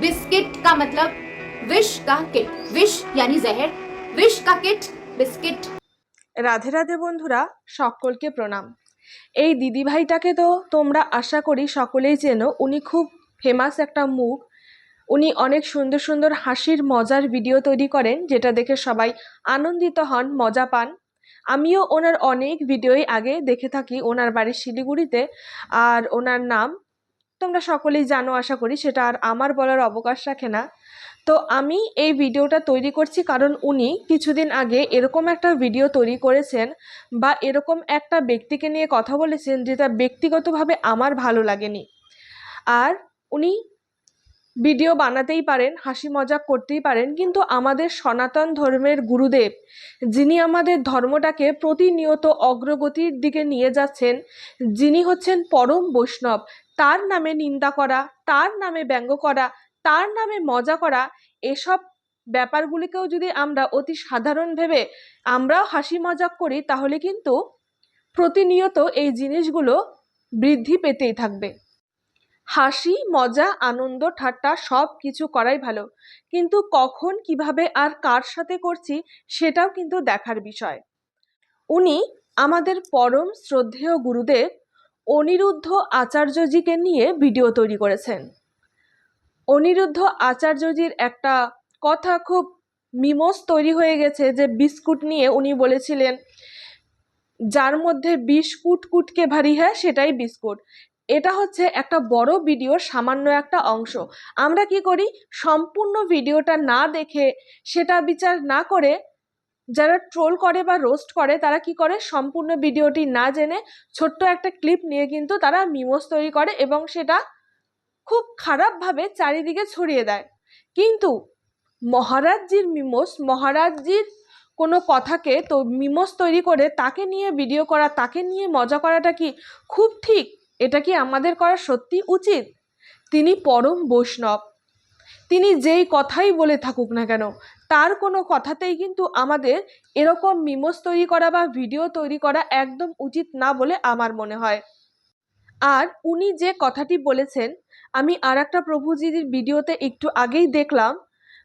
Biscuit का मतलब wish का किट विश यानी जहर विश का किट बिस्किट রাধে রাধে বন্ধুরা সকলকে প্রণাম এই দিদিভাইটাকে তো তোমরা আশা করি সকলেই চেনো উনি খুব ফেমাস একটা মুখ উনি অনেক সুন্দর সুন্দর হাসির মজার ভিডিও তৈরি করেন যেটা দেখে সবাই আনন্দিত হন মজা পান আমিও ওনার অনেক ভিডিওই আগে দেখে থাকি ওনার বাড়ি শিলিগুড়িতে আর ওনার নাম তোমরা সকলেই জানো, আশা করি, সেটা আর আমার বলার অবকাশ রাখে না। তো আমি এই ভিডিওটা তৈরি করছি কারণ উনি কিছুদিন আগে এরকম একটা ভিডিও তৈরি করেছেন বা এরকম একটা ব্যক্তিকে নিয়ে কথা বলেছেন যেটা ব্যক্তিগতভাবে আমার ভালো লাগেনি। আর উনি ভিডিও বানাতেই পারেন, হাসি মজাক করতেই পারেন, কিন্তু আমাদের সনাতন ধর্মের গুরুদেব, যিনি আমাদের ধর্মটাকে প্রতিনিয়ত অগ্রগতির দিকে নিয়ে যাচ্ছেন, যিনি হচ্ছেন পরম বৈষ্ণব তার নামে নিন্দা করা, তার নামে ব্যঙ্গ করা, তার নামে মজা করা, এসব ব্যাপারগুলিকেও যদি আমরা অতি সাধারণ ভেবে আমরাও হাসি মজা করি, তাহলে কিন্তু প্রতিনিয়ত এই জিনিসগুলো বৃদ্ধি পেতেই থাকবে। হাসি, মজা, আনন্দ, ঠাট্টা সব কিছু করাই ভালো। কিন্তু কখন, কীভাবে আর কার সাথে করছি সেটাও কিন্তু দেখার বিষয়। উনি আমাদের পরম শ্রদ্ধেয় গুরুদেব অনিরুদ্ধ আচার্যজিকে নিয়ে ভিডিও তৈরি করেছেন। অনিরুদ্ধ আচার্যজির একটা কথা খুব মিমোস তৈরি হয়ে গেছে যে বিস্কুট নিয়ে উনি বলেছিলেন, যার মধ্যে বিস্কুট কুটকে ভারী হয়, সেটাই বিস্কুট। এটা হচ্ছে একটা বড় ভিডিওর সামান্য একটা অংশ। আমরা কি করি? সম্পূর্ণ ভিডিওটা না দেখে সেটা বিচার না করে যারা ট্রোল করে বা রোস্ট করে, তারা কি করে? সম্পূর্ণ ভিডিওটি না জেনে ছোট্ট একটা ক্লিপ নিয়ে কিন্তু তারা মিমোস তৈরি করে এবং সেটা খুব খারাপভাবে চারিদিকে ছড়িয়ে দেয়। কিন্তু মহারাজজির মিমোস মহারাজজির কোনো কথাকে তো মিমোস তৈরি করে তাকে নিয়ে ভিডিও করা, তাকে নিয়ে মজা করাটা কি খুব ঠিক? এটা কি আমাদের করা সত্যি উচিত? তিনি পরম বৈষ্ণব। তিনি যেই কথাই বলে থাকুক না কেন তার কোনো কথাতেই কিন্তু আমাদের এরকম মিমোস তৈরি করা বা ভিডিও তৈরি করা একদম উচিত না বলে আমার মনে হয়। আর উনি যে কথাটি বলেছেন, আমি আর একটা প্রভুজির ভিডিওতে একটু আগেই দেখলাম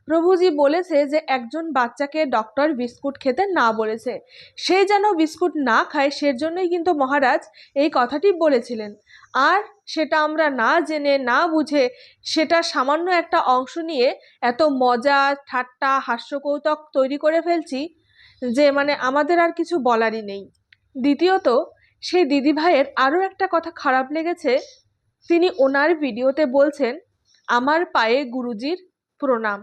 প্রভুজি বলেছে যে একজন বাচ্চাকে ডক্টর বিস্কুট খেতে না বলেছে। সে যেন বিস্কুট না খায়, সেজন্যই কিন্তু মহারাজ এই কথাটি বলেছিলেন। আর সেটা আমরা না জেনে, না বুঝে, সেটা সামান্য একটা অংশ নিয়ে এত মজা, ঠাট্টা, হাস্যকৌতক তৈরি করে ফেলছি যে মানে আমাদের আর কিছু বলারই নেই। দ্বিতীয়ত, সেই দিদিভাইয়ের আরও একটা কথা খারাপ লেগেছে। তিনি ওনার ভিডিওতে বলছেন, আমার পায়ে গুরুজির প্রণাম।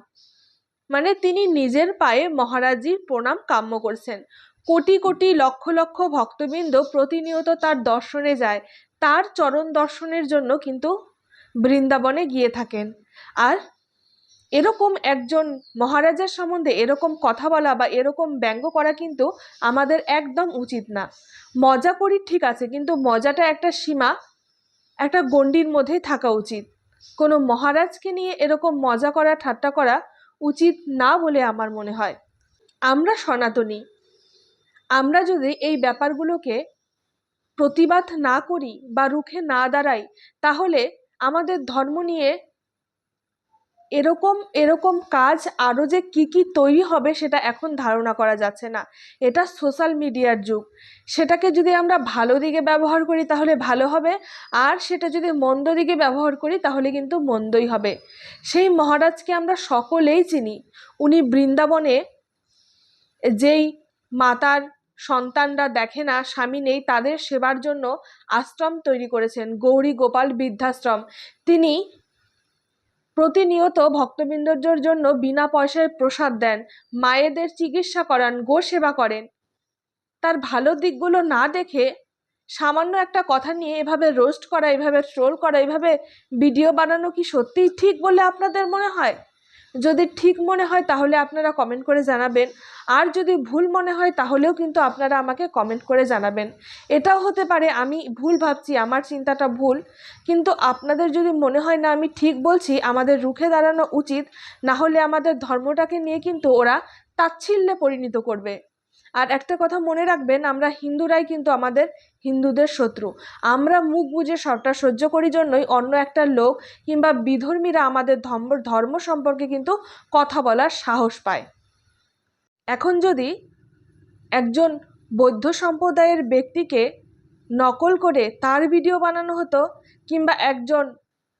মানে তিনি নিজের পায়ে মহারাজজির প্রণাম কাম্য করছেন। কোটি কোটি লক্ষ লক্ষ ভক্তবৃন্দ প্রতিনিয়ত তার দর্শনে যায়। তার চরণ দর্শনের জন্য কিন্তু বৃন্দাবনে গিয়ে থাকেন। আর এরকম একজন মহারাজার সম্বন্ধে এরকম কথা বলা বা এরকম ব্যঙ্গ করা কিন্তু আমাদের একদম উচিত না। মজা করি ঠিক আছে, কিন্তু মজাটা একটা সীমা, একটা গণ্ডির মধ্যেই থাকা উচিত। কোনো মহারাজকে নিয়ে এরকম মজা করা, ঠাট্টা করা উচিত না বলে আমার মনে হয়। আমরা সনাতনী। আমরা যদি এই ব্যাপারগুলোকে প্রতিবাদ না করি বা রুখে না দাঁড়াই, তাহলে আমাদের ধর্ম নিয়ে এরকম এরকম কাজ আরও যে কি কি তৈরি হবে সেটা এখন ধারণা করা যাচ্ছে না। এটা সোশ্যাল মিডিয়ার যুগ। সেটাকে যদি আমরা ভালো দিকে ব্যবহার করি তাহলে ভালো হবে, আর সেটা যদি মন্দ দিকে ব্যবহার করি তাহলে কিন্তু মন্দই হবে। সেই মহারাজকে আমরা সকলেই চিনি। উনি বৃন্দাবনে যেই মাতার সন্তানরা দেখে না, স্বামী নেই, তাদের সেবার জন্য আশ্রম তৈরি করেছেন, গৌরী গোপাল বৃদ্ধাশ্রম। তিনি প্রতিনিয়ত ভক্তবৃন্দর জন্য বিনা পয়সায় প্রসাদ দেন, মায়েদের চিকিৎসা করান, গো সেবা করেন। তার ভালো দিকগুলো না দেখে সামান্য একটা কথা নিয়ে এভাবে রোস্ট করা, এভাবে ট্রোল করা, এভাবে ভিডিও বানানো কি সত্যিই ঠিক বলে আপনাদের মনে হয়? যদি ঠিক মনে হয় তাহলে আপনারা কমেন্ট করে জানাবেন। আর যদি ভুল মনে হয় তাহলেও কিন্তু আপনারা আমাকে কমেন্ট করে জানাবেন। এটাও হতে পারে আমি ভুল ভাবছি, আমার চিন্তাটা ভুল। কিন্তু আপনাদের যদি মনে হয় না আমি ঠিক বলছি, আমাদের রুখে দাঁড়ানো উচিত, না হলে আমাদের ধর্মটাকে নিয়ে কিন্তু ওরা তাচ্ছিল্যে পরিণত করবে। আর একটা কথা মনে রাখবেন, আমরা হিন্দুরাই কিন্তু আমাদের হিন্দুদের শত্রু। আমরা মুখ বুজে সবটা সহ্য করি জন্যই অন্য একটা লোক কিংবা বিধর্মীরা আমাদের ধর্ম ধর্ম সম্পর্কে কিন্তু কথা বলার সাহস পায়। এখন যদি একজন বৌদ্ধ সম্প্রদায়ের ব্যক্তিকে নকল করে তার ভিডিও বানানো হতো কিংবা একজন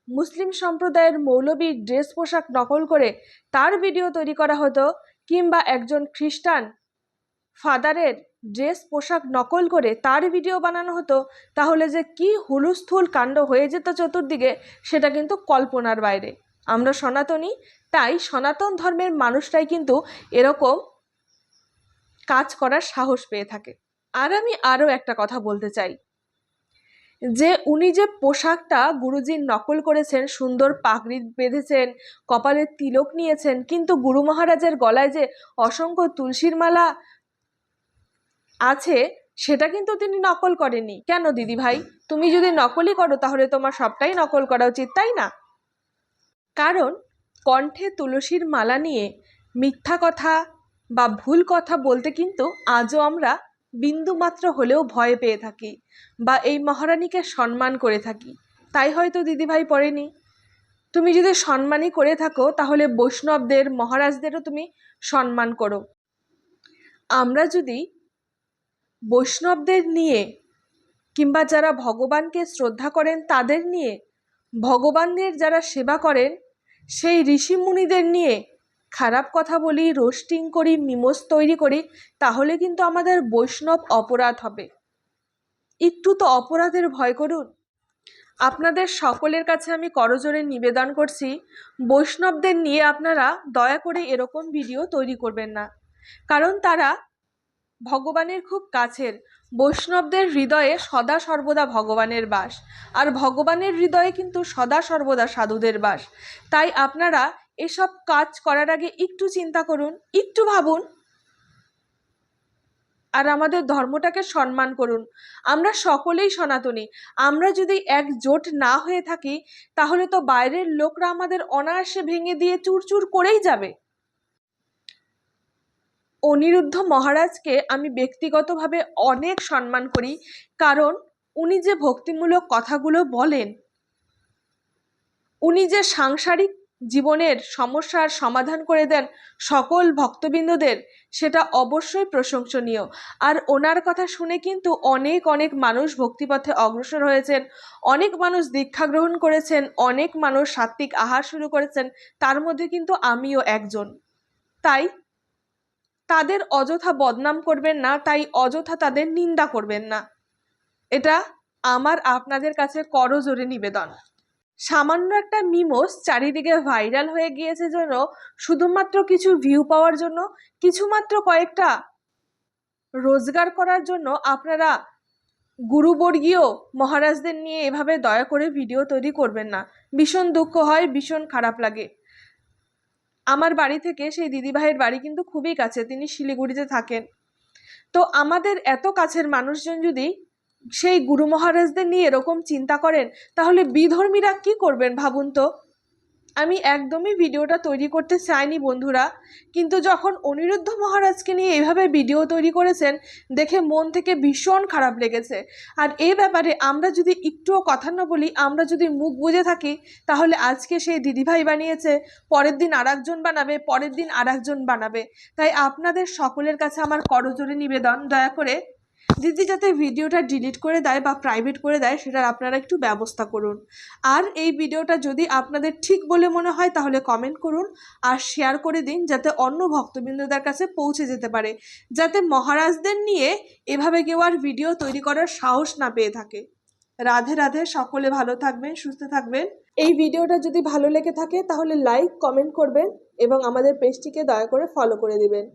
মুসলিম সম্প্রদায়ের মৌলবীর ড্রেস পোশাক নকল করে তার ভিডিও তৈরি করা হতো কিংবা একজন খ্রিস্টান ফাদারের ড্রেস পোশাক নকল করে তার ভিডিও বানানো হতো, তাহলে যে কি হুলুস্থুল কাণ্ড হয়ে যেত চতুর্দিকে, সেটা কিন্তু কল্পনার বাইরে। আমরা সনাতনী, তাই সনাতন ধর্মের মানুষরাই কিন্তু এরকম কাজ করার সাহস পেয়ে থাকে। আর আমি আরও একটা কথা বলতে চাই। যে উনি যে পোশাকটা গুরুজির নকল করেছেন, সুন্দর পাগড়ি বেঁধেছেন, কপালে তিলক নিয়েছেন, কিন্তু গুরু মহারাজের গলায় যে অসংখ্য তুলসীর মালা আছে, সেটা কিন্তু তিনি নকল করেননি। কেন দিদি ভাই? তুমি যদি নকলই করো, তাহলে তোমার সবটাই নকল করা উচিত, তাই না? কারণ, কণ্ঠে তুলসীর মালা নিয়ে মিথ্যা কথা বা ভুল কথা বলতে কিন্তু আজও আমরা বিন্দুমাত্র হলেও ভয় পেয়ে থাকি বা এই মহারানীকে সম্মান করে থাকি। তাই হয়তো দিদিভাই পড়েনি। তুমি যদি সম্মানই করে থাকো, তাহলে বৈষ্ণবদের, মহারাজদেরও তুমি সম্মান করো। আমরা যদি বৈষ্ণবদের নিয়ে কিংবা যারা ভগবানকে শ্রদ্ধা করেন তাদের নিয়ে ভগবানদের যারা সেবা করেন, সেই ঋষি মুনিদের নিয়ে খারাপ কথা বলি, রোস্টিং করি, মিমোস তৈরি করি, তাহলে কিন্তু আমাদের বৈষ্ণব অপরাধ হবে। একটু তো অপরাধের ভয় করুন। আপনাদের সকলের কাছে আমি করজোরে নিবেদন করছি, বৈষ্ণবদের নিয়ে আপনারা দয়া করে এরকম ভিডিও তৈরি করবেন না। কারণ তারা ভগবানের খুব কাছের। বৈষ্ণবদের হৃদয়ে সদা সর্বদা ভগবানের বাস। আর ভগবানের হৃদয়ে কিন্তু সদা সর্বদা সাধুদের বাস। তাই আপনারা এসব কাজ করার আগে একটু চিন্তা করুন, একটু ভাবুন। আর আমাদের ধর্মটাকে সম্মান করুন। আমরা সকলেই সনাতনী। আমরা যদি একজোট না হয়ে থাকি, তাহলে তো বাইরের লোকরা আমাদের অনায়াসে ভেঙে দিয়ে চুরচুর করেই যাবে। অনিরুদ্ধ মহারাজকে আমি ব্যক্তিগতভাবে অনেক সম্মান করি, কারণ উনি যে ভক্তিমূলক কথাগুলো বলেন, উনি যে সাংসারিক জীবনের সমস্যার সমাধান করে দেন সকল ভক্তবৃন্দদের, সেটা অবশ্যই প্রশংসনীয়। আর ওনার কথা শুনে কিন্তু অনেক অনেক মানুষ ভক্তিপথে অগ্রসর হয়েছেন, অনেক মানুষ দীক্ষা গ্রহণ করেছেন, অনেক মানুষ সাত্ত্বিক আহার শুরু করেছেন, তার মধ্যে কিন্তু আমিও একজন। তাই তাদের অযথা বদনাম করবেন না, তাই অযথা তাদের নিন্দা করবেন না। এটা আমার আপনাদের কাছে করজোরে নিবেদন। সামান্য একটা মিমোস চারিদিকে ভাইরাল হয়ে গিয়েছে জন্য শুধুমাত্র কিছু ভিউ পাওয়ার জন্য, কিছুমাত্র কয়েকটা রোজগার করার জন্য আপনারা গুরুবর্গীয় মহারাজদের নিয়ে এভাবে দয়া করে ভিডিও তৈরি করবেন না। ভীষণ দুঃখ হয়, ভীষণ খারাপ লাগে। আমার বাড়ি থেকে সেই দিদিভাইয়ের বাড়ি কিন্তু খুবই কাছে, তিনি শিলিগুড়িতে থাকেন। তো আমাদের এত কাছের মানুষজন যদি সেই গুরু মহারাজদের নিয়ে এরকম চিন্তা করেন, তাহলে বিধর্মীরা কি করবেন ভাবুন তো? আমি একদমই ভিডিওটা তৈরি করতে চাইনি বন্ধুরা, কিন্তু যখন অনিরুদ্ধ মহারাজকে নিয়ে এভাবে ভিডিও তৈরি করেছেন, দেখে মন থেকে ভীষণ খারাপ লেগেছে। আর এই ব্যাপারে আমরা যদি একটুও কথা না বলি, আমরা যদি মুখ বুঝে থাকি, তাহলে আজকে সেই দিদিভাই বানিয়েছে, পরের দিন আর বানাবে, পরের দিন আর বানাবে। তাই আপনাদের সকলের কাছে আমার করজোরে নিবেদন, দয়া করে দিদি যাতে ভিডিওটা ডিলিট করে দেয় বা প্রাইভেট করে দেয়, সেটার আপনারা একটু ব্যবস্থা করুন। আর এই ভিডিওটা যদি আপনাদের ঠিক বলে মনে হয়, তাহলে কমেন্ট করুন আর শেয়ার করে দিন, যাতে অন্য ভক্তবৃন্দদের কাছে পৌঁছে যেতে পারে। যাতে মহারাজদের নিয়ে এভাবে কেউ আর ভিডিও তৈরি করার সাহস না পেয়ে থাকে। রাধে রাধে, সকলে ভালো থাকবেন, সুস্থ থাকবেন। এই ভিডিওটা যদি ভালো লেগে থাকে, তাহলে লাইক কমেন্ট করবেন এবং আমাদের পেজটিকে দয়া করে ফলো করে দিবেন।